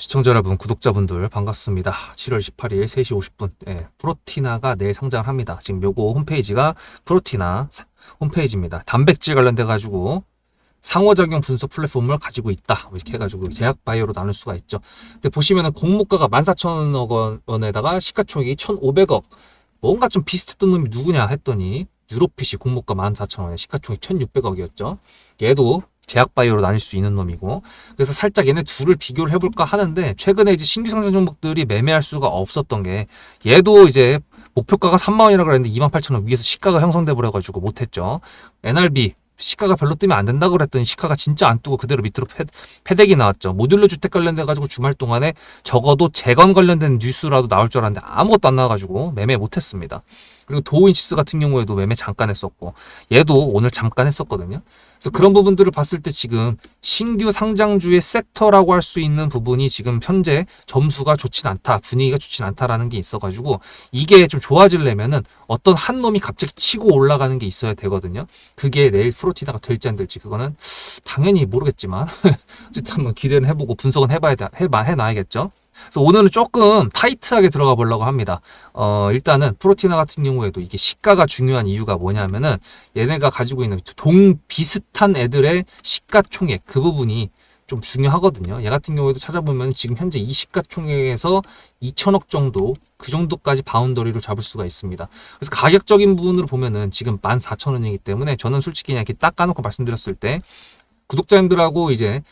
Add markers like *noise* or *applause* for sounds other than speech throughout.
시청자 여러분, 구독자분들 반갑습니다. 7월 18일 3시 50분. 예, 프로티나가 내일 상장을 합니다. 지금 요거 홈페이지가 프로티나 사- 홈페이지입니다. 단백질 관련돼 가지고 상호작용 분석 플랫폼을 가지고 있다. 이렇게 해가지고 제약 바이오로 나눌 수가 있죠. 근데 보시면은 공모가가 14,000억 원에다가 시가총액이 1,500억. 뭔가 좀 비슷했던 놈이 누구냐 했더니 유로핏이 공모가 14,000원에 시가총액 1,600억이었죠. 얘도 제약 바이오로 나뉠 수 있는 놈이고 그래서 살짝 얘네 둘을 비교를 해볼까 하는데 최근에 이제 신규 상장 종목들이 매매할 수가 없었던 게 얘도 이제 목표가가 3만 원이라고 그랬는데 2만 8천 원 위에서 시가가 형성돼 버려가지고 못했죠. NRB 시가가 별로 뜨면 안 된다고 그랬더니 시가가 진짜 안 뜨고 그대로 밑으로 패, 패대기 나왔죠. 모듈러 주택 관련돼 가지고 주말 동안에 적어도 재건 관련된 뉴스라도 나올 줄 알았는데 아무것도 안 나와 가지고 매매 못 했습니다. 그리고 도우인시스 같은 경우에도 매매 잠깐 했었고 얘도 오늘 잠깐 했었거든요. 그래서 그런 부분들을 봤을 때 지금 신규 상장주의 섹터라고 할 수 있는 부분이 지금 현재 점수가 좋진 않다, 분위기가 좋진 않다라는 게 있어가지고 이게 좀 좋아지려면은 어떤 한 놈이 갑자기 치고 올라가는 게 있어야 되거든요. 그게 내일 프로티나가 될지 안 될지 그거는 당연히 모르겠지만 *laughs* 어쨌든 한번 기대는 해보고 분석은 해봐야 돼, 해봐 해놔야겠죠. 그래서 오늘은 조금 타이트하게 들어가 보려고 합니다. 어, 일단은 프로티나 같은 경우에도 이게 시가가 중요한 이유가 뭐냐면은 얘네가 가지고 있는 동 비슷한 애들의 시가총액 그 부분이 좀 중요하거든요. 얘 같은 경우에도 찾아보면 지금 현재 이 시가총액에서 2천억 정도 그 정도까지 바운더리로 잡을 수가 있습니다. 그래서 가격적인 부분으로 보면은 지금 14,000원이기 때문에 저는 솔직히 그냥 이렇게 딱 까놓고 말씀드렸을 때 구독자님들하고 이제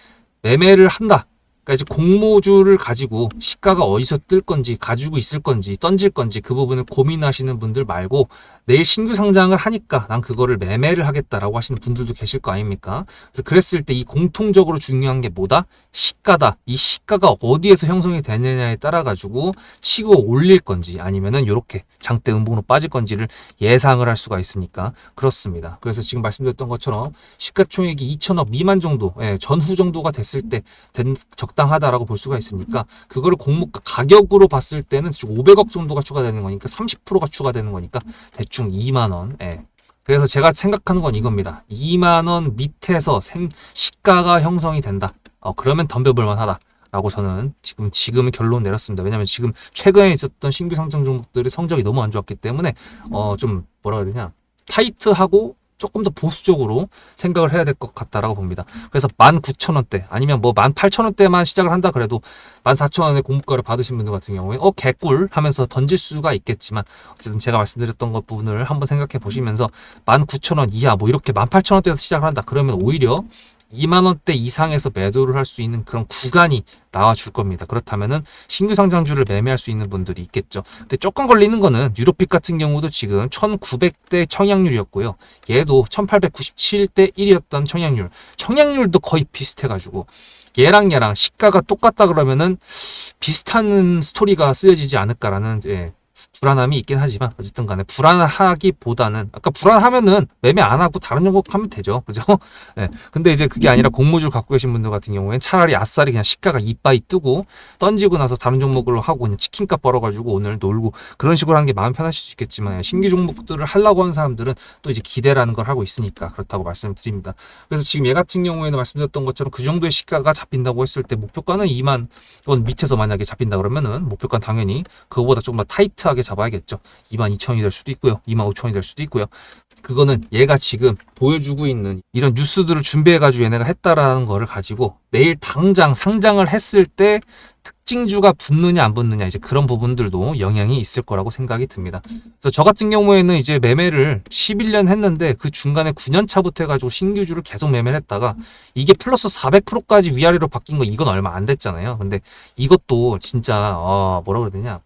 매매를 한다. 그러니까 이제 공모주를 가지고 시가가 어디서 뜰 건지 가지고 있을 건지 던질 건지 그 부분을 고민하시는 분들 말고 내일 신규 상장을 하니까 난 그거를 매매를 하겠다라고 하시는 분들도 계실 거 아닙니까? 그래서 그랬을 때 이 공통적으로 중요한 게 뭐다? 시가다. 이 시가가 어디에서 형성이 되느냐에 따라 가지고 치고 올릴 건지 아니면은 이렇게 장대 음봉으로 빠질 건지를 예상을 할 수가 있으니까 그렇습니다. 그래서 지금 말씀드렸던 것처럼 시가총액이 2천억 미만 정도, 예, 전후 정도가 됐을 때 된, 적 당하다라고 볼 수가 있으니까 그거를 공모가 가격으로 봤을 때는 500억 정도가 추가되는 거니까 30%가 추가되는 거니까 대충 2만 원. 예. 그래서 제가 생각하는 건 이겁니다. 2만 원 밑에서 생, 시가가 형성이 된다. 어, 그러면 덤벼볼 만 하다. 라고 저는 지금 지금은 결론 내렸습니다. 왜냐하면 지금 최근에 있었던 신규 상장 종목들의 성적이 너무 안 좋았기 때문에 어 좀 뭐라 해야 되냐 타이트하고 조금 더 보수적으로 생각을 해야 될 것 같다라고 봅니다. 그래서 19,000원대 아니면 뭐 18,000원대만 시작을 한다 그래도 14,000원의 공모가를 받으신 분들 같은 경우에 어 개꿀 하면서 던질 수가 있겠지만 어쨌든 제가 말씀드렸던 것 부분을 한번 생각해 보시면서 19,000원 이하 뭐 이렇게 18,000원대에서 시작을 한다 그러면 오히려 2만 원대 이상에서 매도를 할 수 있는 그런 구간이 나와 줄 겁니다. 그렇다면은 신규 상장주를 매매할 수 있는 분들이 있겠죠. 근데 조금 걸리는 거는 유로픽 같은 경우도 지금 1900대 청약률이었고요. 얘도 1897대 1이었던 청약률. 청약률도 거의 비슷해 가지고 얘랑 얘랑 시가가 똑같다 그러면은 비슷한 스토리가 쓰여지지 않을까라는 예, 불안함이 있긴 하지만 어쨌든 간에 불안하기보다는 아까 불안하면은 매매 안 하고 다른 종목 하면 되죠. 그죠? 예. 근데 이제 그게 아니라 공모주를 갖고 계신 분들 같은 경우에는 차라리 아싸리 그냥 시가가 이빠이 뜨고 던지고 나서 다른 종목으로 하고 그냥 치킨값 벌어가지고 오늘 놀고 그런 식으로 하는 게 마음 편하실 수 있겠지만 신규 종목들을 하려고 하는 사람들은 또 이제 기대라는 걸 하고 있으니까 그렇다고 말씀드립니다. 그래서 지금 얘 같은 경우에는 말씀드렸던 것처럼 그 정도의 시가가 잡힌다고 했을 때 목표가는 2만 원 밑에서 만약에 잡힌다 그러면은 목표가 당연히 그거보다 조금 더 타이트 하게 잡아야겠죠. 2만 2천이 될 수도 있고요. 2만 5천이 될 수도 있고요. 그거는 얘가 지금 보여주고 있는 이런 뉴스들을 준비해가지고 얘네가 했다라는 거를 가지고 내일 당장 상장을 했을 때 특징주가 붙느냐 안 붙느냐 이제 그런 부분들도 영향이 있을 거라고 생각이 듭니다. 그래서 저 같은 경우에는 이제 매매를 11년 했는데 그 중간에 9년 차부터 해가지고 신규주를 계속 매매를 했다가 이게 플러스 400%까지 위아래로 바뀐 거 이건 얼마 안 됐잖아요. 근데 이것도 진짜 어 뭐라 되냐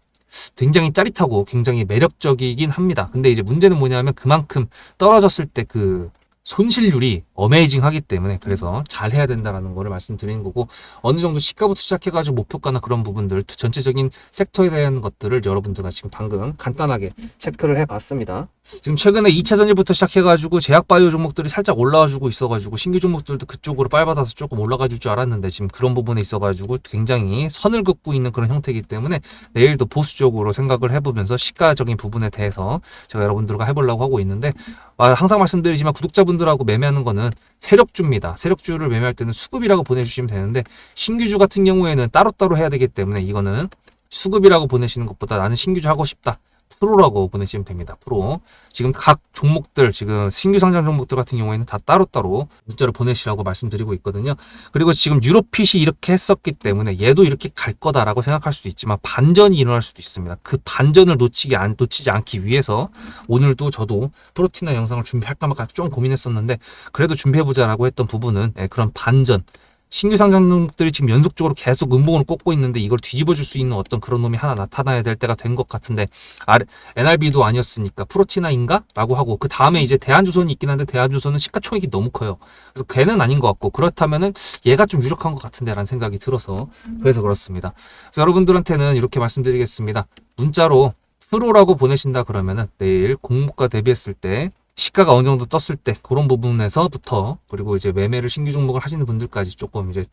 굉장히 짜릿하고 굉장히 매력적이긴 합니다. 근데 이제 문제는 뭐냐면 그만큼 떨어졌을 때 그 손실률이 어메이징 하기 때문에 그래서 잘 해야 된다라는 거를 말씀드리는 거고 어느 정도 시가부터 시작해가지고 목표가나 그런 부분들 전체적인 섹터에 대한 것들을 여러분들과 지금 방금 간단하게 체크를 해봤습니다. 지금 최근에 2차 전지부터 시작해가지고 제약 바이오 종목들이 살짝 올라와주고 있어가지고 신규 종목들도 그쪽으로 빨받아서 조금 올라가줄 줄 알았는데 지금 그런 부분에 있어가지고 굉장히 선을 긋고 있는 그런 형태이기 때문에 내일도 보수적으로 생각을 해보면서 시가적인 부분에 대해서 제가 여러분들과 해보려고 하고 있는데 아, 항상 말씀드리지만 구독자분들하고 매매하는 거는 세력주입니다. 세력주를 매매할 때는 수급이라고 보내주시면 되는데 신규주 같은 경우에는 따로따로 해야 되기 때문에 이거는 수급이라고 보내시는 것보다 나는 신규주 하고 싶다. 프로라고 보내시면 됩니다. 프로. 지금 각 종목들, 지금 신규 상장 종목들 같은 경우에는 다 따로따로 문자로 보내시라고 말씀드리고 있거든요. 그리고 지금 유로핏이 이렇게 했었기 때문에 얘도 이렇게 갈 거다라고 생각할 수도 있지만 반전이 일어날 수도 있습니다. 그 반전을 놓치기 안, 놓치지 않기 위해서 오늘도 저도 프로티나 영상을 준비할까 말까 좀 고민했었는데 그래도 준비해 보자라고 했던 부분은 예, 그런 반전, 신규 상장들이 지금 연속적으로 계속 음봉을 꽂고 있는데 이걸 뒤집어 줄 수 있는 어떤 그런 놈이 하나 나타나야 될 때가 된 것 같은데 아, NRB도 아니었으니까 프로티나인가? 라고 하고 그 다음에 이제 대한조선이 있긴 한데 대한조선은 시가총액이 너무 커요. 그래서 걔는 아닌 것 같고 그렇다면은 얘가 좀 유력한 것 같은데 라는 생각이 들어서 그래서 그렇습니다. 그래서 여러분들한테는 이렇게 말씀드리겠습니다. 문자로 프로라고 보내신다 그러면은 내일 공모가 대비했을 때 시가가 어느 정도 떴을 때 그런 부분에서부터 그리고 이제 매매를 신규 종목을 하시는 분들까지 조금 이제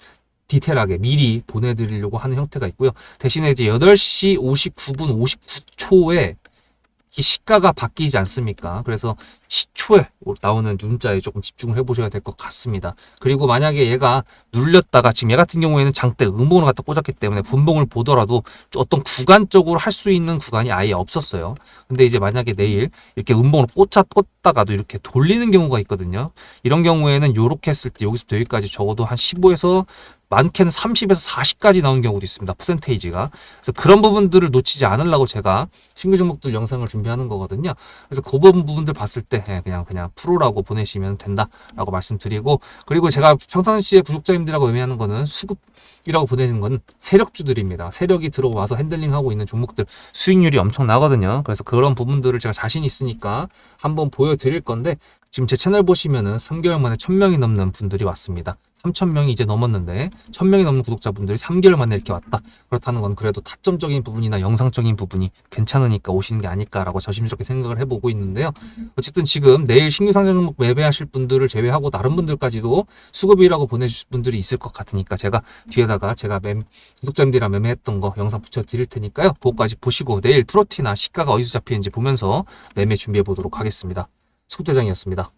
디테일하게 미리 보내드리려고 하는 형태가 있고요. 대신에 이제 8시 59분 59초에 이 시가가 바뀌지 않습니까? 그래서 시초에 나오는 문자에 조금 집중을 해보셔야 될 것 같습니다. 그리고 만약에 얘가 눌렸다가 지금 얘 같은 경우에는 장대 음봉을 갖다 꽂았기 때문에 분봉을 보더라도 어떤 구간적으로 할 수 있는 구간이 아예 없었어요. 근데 이제 만약에 내일 이렇게 음봉을 꽂아 꽂다가도 이렇게 돌리는 경우가 있거든요. 이런 경우에는 요렇게 했을 때 여기서부터 여기까지 적어도 한 15에서 많게는 30에서 40까지 나오는 경우도 있습니다. 퍼센테이지가. 그래서 그런 부분들을 놓치지 않으려고 제가 신규 종목들 영상을 준비하는 거거든요. 그래서 그 부분 부분들 봤을 때 예, 그냥 그냥 프로라고 보내시면 된다라고 말씀드리고 그리고 제가 평상시에 구독자님들하고 의미하는 거는 수급이라고 보내는 건 세력주들입니다. 세력이 들어와서 핸들링하고 있는 종목들 수익률이 엄청 나거든요. 그래서 그런 부분들을 제가 자신 있으니까 한번 보여드릴 건데 지금 제 채널 보시면은 3개월 만에 1000명이 넘는 분들이 왔습니다. 3,000명이 이제 넘었는데 1,000명이 넘는 구독자분들이 3개월 만에 이렇게 왔다. 그렇다는 건 그래도 타점적인 부분이나 영상적인 부분이 괜찮으니까 오시는 게 아닐까라고 조심스럽게 생각을 해보고 있는데요. 어쨌든 지금 내일 신규 상장 종목 매매하실 분들을 제외하고 다른 분들까지도 수급이라고 보내주실 분들이 있을 것 같으니까 제가 뒤에다가 제가 매, 구독자님들이랑 매매했던 거 영상 붙여드릴 테니까요. 그거까지 보시고 내일 프로티나 시가가 어디서 잡히는지 보면서 매매 준비해 보도록 하겠습니다. 수급대장이었습니다.